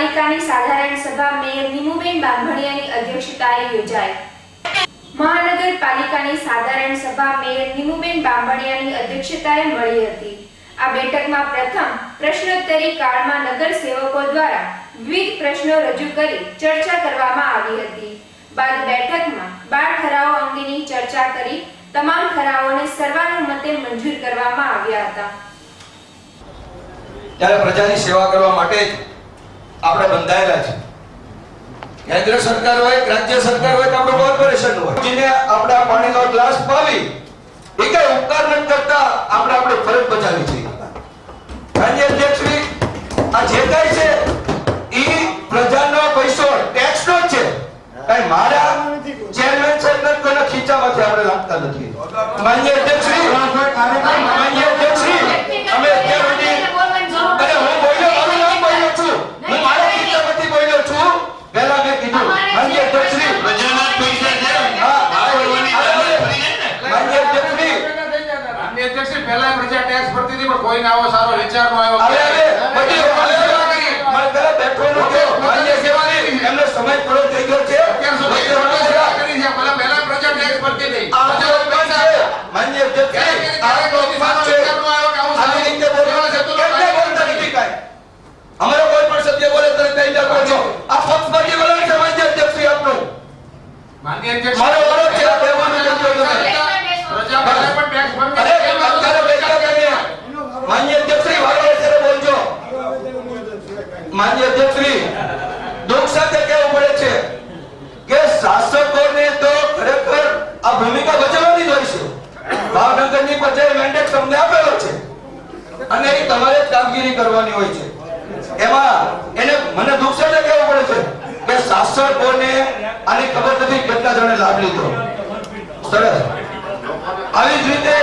પાલિકાની સાધારણ સભા મેયર નીમુબેન બાંભણિયાની અધ્યક્ષતાએ યોજાઈ. મહાનગરપાલિકાની સાધારણ સભા મેયર નીમુબેન બાંભણિયાની અધ્યક્ષતાએ મળી હતી. આ બેઠકમાં પ્રથમ પ્રશ્નોત્તરી કાળમાં નગર સેવકો દ્વારા વિવિધ પ્રશ્નો રજૂ કરી ચર્ચા કરવામાં આવી હતી. બાદ બેઠકમાં બાર ઠરાવો અંગેની ચર્ચા કરી તમામ ઠરાવોને સર્વાનુમતે મંજૂર કરવામાં આવ્યા હતા. ત્યારે પ્રજાની સેવા કરવા માટે આપણે બંધાયેલા છે. કેન્દ્ર સરકાર હોય, રાજ્ય સરકાર હોય આપણું કોર્પોરેશન હોય. જેને આપણે આ પાણીનો ગ્લાસ પાવી એ કઈ ઉપકાર ન કરતા, આપણે આપણે ફરજ બજાવી છે. રાજ્ય અધ્યક્ષ આ જે કઈ છે, ઈ પ્રજાનો પૈસો ટેક્સ નો છે. કઈ મારા ચેરમેન સાહેબના કોઈના ખીચામાંથી આપણે લાગતા નથી. માન્ય કોઈને આવો સારો વિચાર નો આવ્યો અરે અરે બધી. મારે પહેલા બેઠવાનું કહો. માન્ય અધ્યક્ષશ્રી, એમનો સમય પડો થઈ ગયો છે અત્યાર સુધી કરી છે. પહેલા પહેલા પ્રજા ટેક્સ ભરતી નહીં આ જો પૈસા. માન્ય અધ્યક્ષશ્રી, આ તો. વિચાર નો આવ્યો કે આવું સારી રીતે બોલવા છે તો કેમ બોલતા નથી કાઈ અમારો કોઈ પણ સત્ય બોલે તો તૈયાર કરજો આ. આ પક્ષપાતી વલણ છે માન્ય અધ્યક્ષશ્રી આપનો માન્ય અધ્યક્ષ મારો વારો છે આ કહેવાનું કહેજો તમે. પ્રજા પહેલા પણ ટેક્સ ભરતી અરે હતી. અત્યારે બેઠા તમે. માન્ય અધ્યક્ષશ્રી વારો અત્યારે બોલજો માન્ય અધ્યક્ષશ્રી, દુઃખ સાથે કહેવું પડે છે કે શાસકોને તો ખરેખર આ ભૂમિકા ભજવવાની જ હોય છે. ભાવનગરની પ્રજાએ મેન્ડેટ તમને આપેલો છે અને એ તમારે કામગીરી કરવાની હોય છે. એમાં એને મને દુઃખ સાથે કહેવું પડે છે કે શાસકોને આની ખબર નથી કેટલા જણે લાભ લીધો. સરસ. આવી જ રીતે